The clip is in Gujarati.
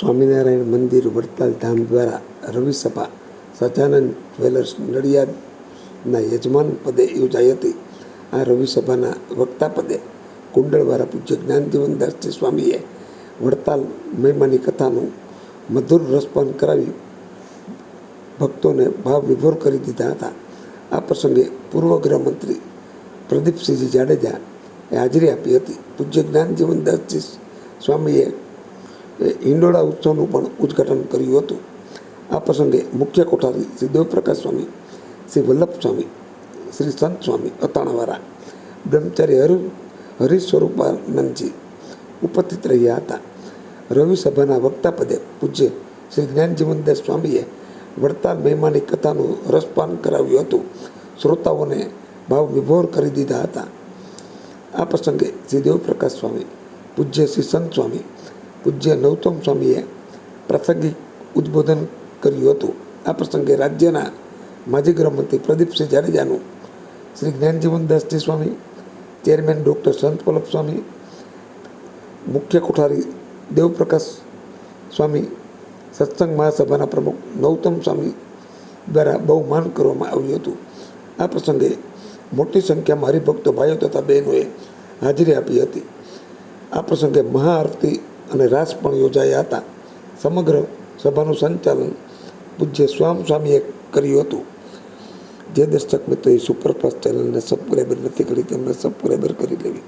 સ્વામિનારાયણ મંદિર વડતાલ ધામ દ્વારા રવિ સભા સચાનંદ જ્વેલર્સ નડિયાદના યજમાન પદે યોજાઈ હતી. આ રવિ સભાના વક્તા પદે કુંડળવાળા પૂજ્ય જ્ઞાનજીવનદાસજી સ્વામીએ વડતાલ મહિમાની કથાનું મધુર રસપાન કરાવી ભક્તોને ભાવ વિભોર કરી દીધા હતા. આ પ્રસંગે પૂર્વ ગૃહમંત્રી પ્રદીપસિંહજી જાડેજા એ હાજરી આપી હતી. પૂજ્ય જ્ઞાનજીવનદાસજી સ્વામીએ હિંડોળા ઉત્સવનું પણ ઉદ્ઘાટન કર્યું હતું. આ પ્રસંગે મુખ્ય કોઠારી શ્રી દેવપ્રકાશ સ્વામી, શ્રી વલ્લભ સ્વામી, શ્રી સંત સ્વામી અતાણાવાળા બ્રહ્મચારી હરિ હરીશ સ્વરૂપાનંદજી ઉપસ્થિત રહ્યા હતા. રવિ સભાના વક્તા પદે પૂજ્ય શ્રી જ્ઞાનજીવનદાસ સ્વામીએ વડતાલ મહેમાની કથાનું રસપાન કરાવ્યું હતું. શ્રોતાઓને ભાવ વિભોર કરી દીધા હતા. આ પ્રસંગે શ્રી દેવપ્રકાશ સ્વામી, પૂજ્ય શ્રી સંત સ્વામી પૂજ્ય નવતમ સ્વામીએ પ્રાસંગિક ઉદ્બોધન કર્યું હતું. આ પ્રસંગે રાજ્યના માજી ગૃહમંત્રી પ્રદીપસિંહ જાડેજાનું શ્રી જ્ઞાનજીવનદાસજી સ્વામી, ચેરમેન ડૉક્ટર સંત વલ્લભ સ્વામી, મુખ્ય કોઠારી દેવપ્રકાશ સ્વામી, સત્સંગ મહાસભાના પ્રમુખ નૌતમ સ્વામી દ્વારા બહુ માન કરવામાં આવ્યું હતું. આ પ્રસંગે મોટી સંખ્યામાં હરિભક્તો ભાઈઓ તથા બહેનોએ હાજરી આપી હતી. આ પ્રસંગે મહાઆરતી અને રાસ પણ યોજાયા હતા. સમગ્ર સભાનું સંચાલન પૂજ્ય સ્વામ, સ્વામીએ કર્યું હતું. જે દર્શક મિત્રોએ સુપરફાસ્ટ ચેનલને સબસ્ક્રાઈબર નથી કરી તેમને સબસ્ક્રાઈબર કરી લેવી.